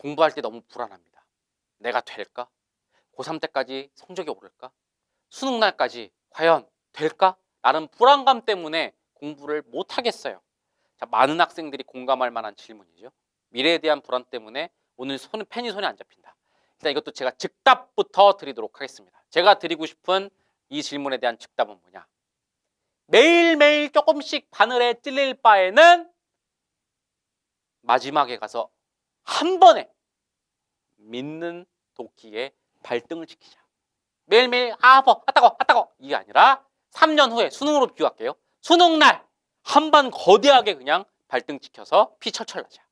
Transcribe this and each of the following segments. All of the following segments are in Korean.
공부할 때 너무 불안합니다. 내가 될까? 고3 때까지 성적이 오를까? 수능 날까지 과연 될까? 라는 불안감 때문에 공부를 못 하겠어요. 자, 많은 학생들이 공감할 만한 질문이죠. 미래에 대한 불안 때문에 오늘 손 펜이 손에 안 잡힌다. 일단 이것도 제가 즉답부터 드리도록 하겠습니다. 제가 드리고 싶은 이 질문에 대한 즉답은 뭐냐? 매일매일 조금씩 바늘에 찔릴 바에는 마지막에 가서 한 번에 믿는 도끼에 발등을 지키자. 매일매일 아, 아파, 아따고, 아따고 이게 아니라 3년 후에 수능으로 비유할게요. 수능 날 한 번 거대하게 그냥 발등 지켜서 피 철철 나자.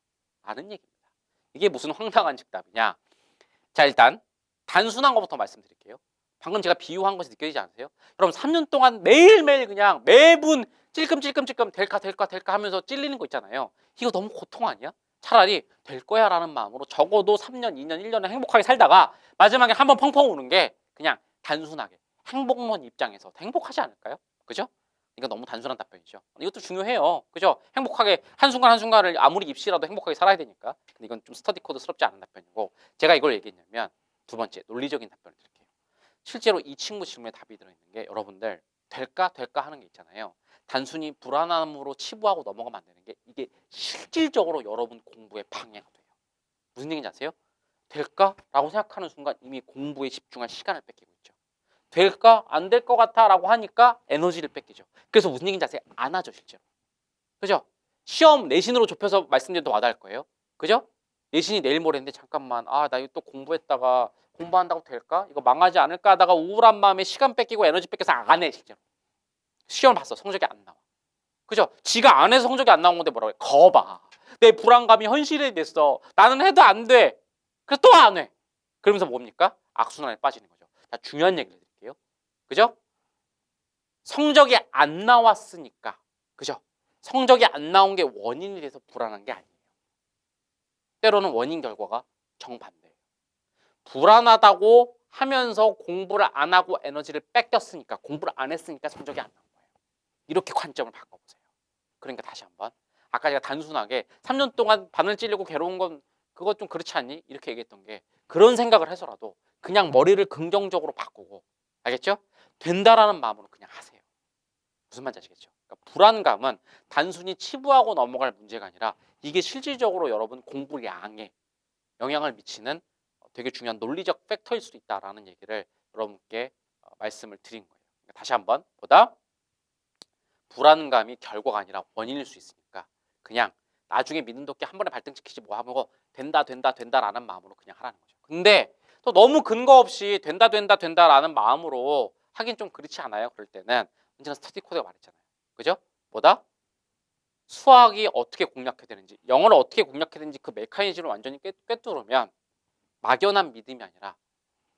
라는 얘기입니다. 이게 무슨 황당한 즉답이냐? 자, 일단 단순한 것부터 말씀드릴게요. 방금 제가 비유한 것이 느껴지지 않으세요? 여러분 3년 동안 매일매일 그냥 매분 찔끔찔끔찔끔 될까 될까 될까 하면서 찔리는 거 있잖아요. 이거 너무 고통 아니야? 차라리 될 거야 라는 마음으로 적어도 3년, 2년, 1년을 행복하게 살다가 마지막에 한번 펑펑 우는 게 그냥 단순하게 행복론 입장에서 더 행복하지 않을까요? 그죠? 이거 너무 단순한 답변이죠. 이것도 중요해요. 그죠? 행복하게 한순간 한순간을 아무리 입시라도 행복하게 살아야 되니까. 근데 이건 좀 스터디 코드스럽지 않은 답변이고 제가 이걸 얘기했냐면 두 번째 논리적인 답변을 드릴게요. 실제로 이 친구 질문에 답이 들어있는 게 여러분들 될까 될까 하는 게 있잖아요. 단순히 불안함으로 치부하고 넘어가면 안 되는 게 이게 실질적으로 여러분 공부에 방해가 돼요. 무슨 얘기인지 아세요? 될까라고 생각하는 순간 이미 공부에 집중할 시간을 뺏기고 있죠. 될까 안 될 것 같아라고 하니까 에너지를 뺏기죠. 그래서 무슨 얘기인지 아세요? 안 하죠 실제로. 그죠? 시험 내신으로 좁혀서 말씀드려도 와닿을 거예요. 그죠? 내신이 내일 모레인데 잠깐만 아 나 이거 또 공부했다가 공부한다고 될까? 이거 망하지 않을까 하다가 우울한 마음에 시간 뺏기고 에너지 뺏겨서 안 해 실제로. 시험을 봤어 성적이 안 나와. 그죠? 지가 안 해서 성적이 안 나온 건데 뭐라고 해? 거봐. 내 불안감이 현실이 됐어. 나는 해도 안 돼. 그래서 또 안 해. 그러면서 뭡니까? 악순환에 빠지는 거죠. 자, 중요한 얘기를 드릴게요. 그죠? 성적이 안 나왔으니까. 그죠? 성적이 안 나온 게 원인이 돼서 불안한 게 아니에요. 때로는 원인 결과가 정반대예요. 불안하다고 하면서 공부를 안 하고 에너지를 뺏겼으니까 공부를 안 했으니까 성적이 안 나온 거예요. 이렇게 관점을 바꿔보세요. 그러니까 다시 한번 아까 제가 단순하게 3년 동안 바늘 찌르고 괴로운 건 그거 좀 그렇지 않니? 이렇게 얘기했던 게 그런 생각을 해서라도 그냥 머리를 긍정적으로 바꾸고 알겠죠? 된다라는 마음으로 그냥 하세요. 무슨 말인지 아시겠죠? 그러니까 불안감은 단순히 치부하고 넘어갈 문제가 아니라 이게 실질적으로 여러분 공부량에 영향을 미치는 되게 중요한 논리적 팩터일 수도 있다라는 얘기를 여러분께 어, 말씀을 드린 거예요. 그러니까 다시 한번 보다 불안감이 결과가 아니라 원인일 수 있으니까 그냥 나중에 믿는 도끼 한 번에 발등 찍히지 뭐 하고 된다 된다 된다라는 마음으로 그냥 하라는 거죠. 근데 또 너무 근거 없이 된다 된다 된다라는 마음으로 하긴 좀 그렇지 않아요. 그럴 때는 언제나 스터디 코드가 말했잖아요. 그죠? 뭐다? 수학이 어떻게 공략해야 되는지, 영어를 어떻게 공략해야 되는지 그 메커니즘을 완전히 꿰, 꿰뚫으면 막연한 믿음이 아니라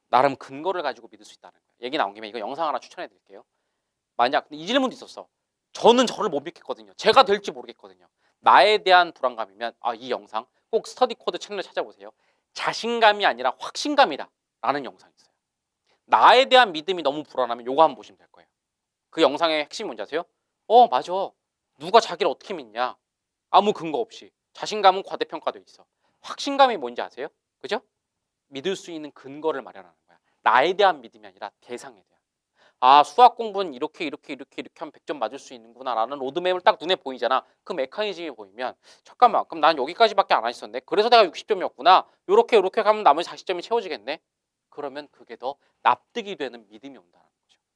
나름 근거를 가지고 믿을 수 있다는 거예요. 얘기 나온 김에 이거 영상 하나 추천해 드릴게요. 만약 이 질문도 있었어. 저는 저를 못 믿겠거든요. 제가 될지 모르겠거든요. 나에 대한 불안감이면 아, 이 영상 꼭 스터디 코드 채널 찾아보세요. 자신감이 아니라 확신감이다 라는 영상이 있어요. 나에 대한 믿음이 너무 불안하면 요거 한번 보시면 될 거예요. 그 영상의 핵심이 뭔지 아세요? 어, 맞아. 누가 자기를 어떻게 믿냐? 아무 근거 없이. 자신감은 과대평가돼 있어. 확신감이 뭔지 아세요? 그죠? 믿을 수 있는 근거를 마련하는 거야. 나에 대한 믿음이 아니라 대상에 대한. 아, 수학 공부는 이렇게 이렇게 이렇게 이렇게 하면 100점 맞을 수 있는구나라는 로드맵을 딱 눈에 보이잖아. 그 메커니즘이 보이면 잠깐만. 그럼 난 여기까지밖에 안 했었네. 그래서 내가 60점이었구나. 요렇게 요렇게 가면 나머지 40점이 채워지겠네. 그러면 그게 더 납득이 되는 믿음이 거죠.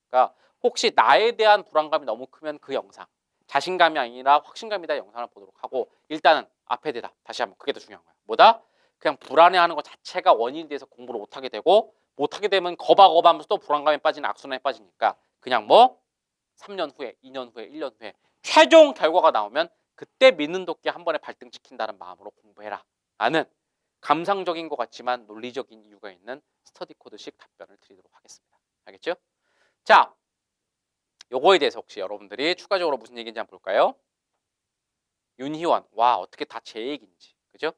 그러니까 혹시 나에 대한 불안감이 너무 크면 그 영상 자신감이 아니라 확신감이다 영상을 보도록 하고 일단은 앞에 대다 다시 한번 그게 더 중요한 거야. 뭐다? 그냥 불안해하는 것 자체가 원인이 돼서 공부를 못하게 되고 못하게 되면 거박거박하면서 또 불안감에 빠지는 악순환에 빠지니까 그냥 뭐 3년 후에 2년 후에 1년 후에 최종 결과가 나오면 그때 믿는 도끼 한 번에 발등 찍힌다는 마음으로 공부해라 라는 감상적인 것 같지만 논리적인 이유가 있는 스터디 코드식 답변을 드리도록 하겠습니다. 알겠죠? 자, 요거에 대해서 혹시 여러분들이 추가적으로 무슨 얘기인지 한번 볼까요? 윤희원, 와 어떻게 다 제 얘기인지, 그죠?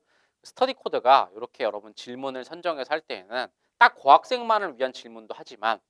스터디 코드가 이렇게 여러분 질문을 선정해서 할 때에는 딱 고학생만을 위한 질문도 하지만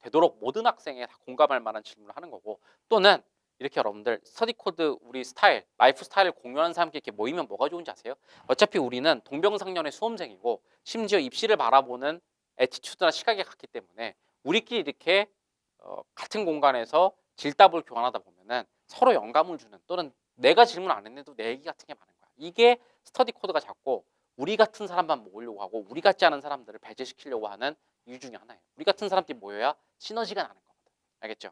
되도록 모든 학생에 다 공감할 만한 질문을 하는 거고 또는 이렇게 여러분들 스터디 코드 우리 스타일, 라이프 스타일을 공유하는 사람끼리 이렇게 모이면 뭐가 좋은지 아세요? 어차피 우리는 동병상련의 수험생이고 심지어 입시를 바라보는 에티튜드나 시각이 같기 때문에 우리끼리 이렇게 어, 같은 공간에서 질답을 교환하다 보면은 서로 영감을 주는 또는 내가 질문 안 했는데도 내 얘기 같은 게 많은 거야. 이게 스터디 코드가 작고 우리 같은 사람만 모으려고 하고 우리 같지 않은 사람들을 배제시키려고 하는 이유 중에 하나예요. 우리 같은 사람들이 모여야 시너지가 나는 거거든. 알겠죠?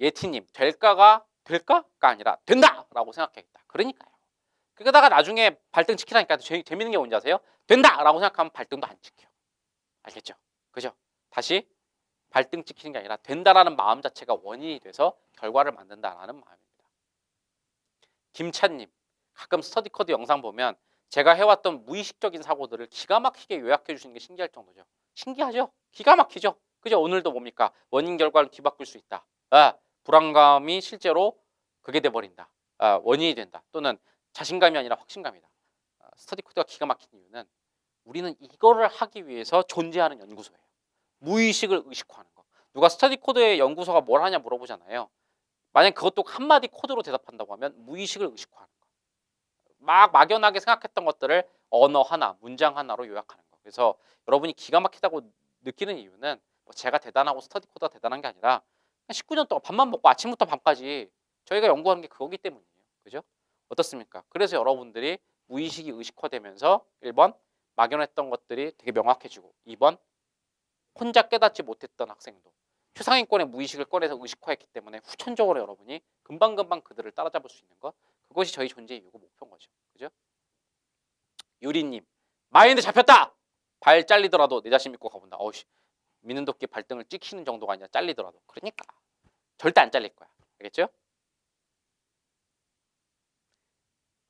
예티님 될까가 될까가 아니라 된다라고 생각해야겠다. 그러니까요. 그러다가 나중에 발등 지키라니까 재, 재밌는 게 뭔지 아세요? 된다라고 생각하면 발등도 안 지켜. 알겠죠? 그죠? 다시 발등 찍히는 게 아니라 된다라는 마음 자체가 원인이 돼서 결과를 만든다라는 마음입니다. 김찬님 가끔 스터디 코드 영상 보면 제가 해왔던 무의식적인 사고들을 기가 막히게 요약해 주시는 게 신기할 정도죠. 신기하죠? 기가 막히죠? 그죠? 오늘도 뭡니까? 원인 결과를 뒤바꿀 수 있다. 아, 불안감이 실제로 그게 돼버린다. 아, 원인이 된다. 또는 자신감이 아니라 확신감이다. 아, 스터디 코드가 기가 막힌 이유는 우리는 이거를 하기 위해서 존재하는 연구소예요. 무의식을 의식화하는 거. 누가 스터디 코드의 연구소가 뭘 하냐 물어보잖아요. 만약 그것도 한마디 코드로 대답한다고 하면 무의식을 의식화하는 거. 막 막연하게 생각했던 것들을 언어 하나, 문장 하나로 요약하는 거. 그래서 여러분이 기가 막히다고 느끼는 이유는 뭐 제가 대단하고 스터디 코드가 대단한 게 아니라 19년 동안 밥만 먹고 아침부터 밤까지 저희가 연구하는 게 그거기 때문이에요. 그죠? 어떻습니까? 그래서 여러분들이 무의식이 의식화되면서 1번 막연했던 것들이 되게 명확해지고 2번 혼자 깨닫지 못했던 학생도 최상위권의 무의식을 꺼내서 의식화했기 때문에 후천적으로 여러분이 금방금방 그들을 따라잡을 수 있는 것 그것이 저희 존재 이유고 목표인 거죠. 그죠? 유리님 마인드 잡혔다. 발 잘리더라도 내 자신 믿고 가본다. 어우씨 믿는 도끼 발등을 찍히는 정도가 아니라 잘리더라도 그러니까 절대 안 잘릴 거야. 알겠죠?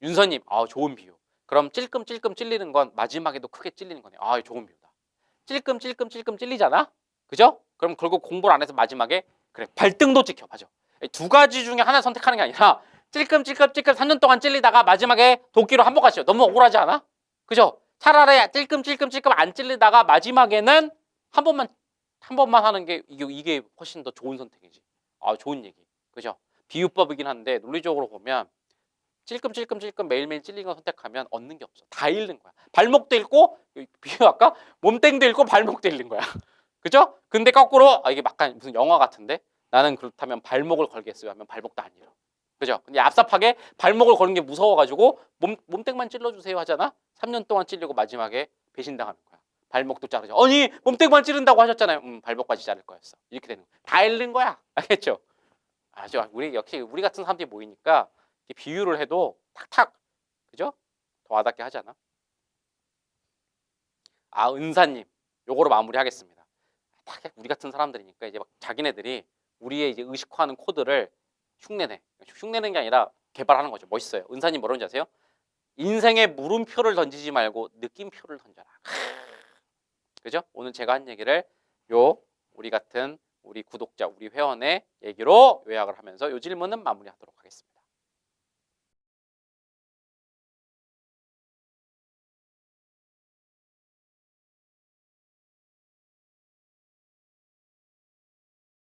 윤서님, 아 좋은 비유. 그럼 찔끔찔끔 찔리는 건 마지막에도 크게 찔리는 거네. 아 좋은 비유다. 찔끔 찔끔 찔끔 찔리잖아. 그죠? 그럼 결국 공부를 안 해서 마지막에 그래 발등도 찍혀. 맞아. 이두 가지 중에 하나 선택하는 게 아니라 찔끔 찔끔 찔끔 3년 동안 찔리다가 마지막에 도끼로 한번 가시죠. 너무 억울하지 않아? 그죠? 차라리 찔끔 찔끔 찔끔 안 찔리다가 마지막에는 한 번만 한 번만 하는 게 이게 이게 훨씬 더 좋은 선택이지. 아 좋은 얘기. 그죠? 비유법이긴 한데 논리적으로 보면 찔끔찔끔찔끔 매일매일 찔리는 거 선택하면 얻는 게 없어. 다 잃는 거야. 발목도 잃고 비유 아까 몸땡도 잃고 발목도 잃는 거야. 그죠? 근데 거꾸로 아 이게 약간 무슨 영화 같은데 나는 그렇다면 발목을 걸겠어요 하면 발목도 안 잃어. 그죠? 근데 얍삽하게 발목을 거는 게 무서워가지고 몸, 몸땡만 찔러주세요 하잖아? 3년 동안 찔리고 마지막에 배신당하는 거야. 발목도 자르죠. 아니 몸땡만 찌른다고 하셨잖아요. 음, 발목까지 자를 거였어. 이렇게 되는 거야. 다 잃는 거야. 알겠죠? 아죠. 우리 역시 우리 같은 사람들이 모이니까 비유를 해도 탁탁 그죠? 더 와닿게 하잖아. 아 은사님, 요거로 마무리하겠습니다. 딱 우리 같은 사람들이니까 이제 막 자기네들이 우리의 이제 의식화하는 코드를 흉내내. 흉내는 게 아니라 개발하는 거죠. 멋있어요. 은사님 뭐라는지 아세요? 인생에 물음표를 던지지 말고 느낌표를 던져라. 그죠? 오늘 제가 한 얘기를 요 우리 같은 우리 구독자, 우리 회원의 얘기로 요약을 하면서 요 질문은 마무리하도록 하겠습니다.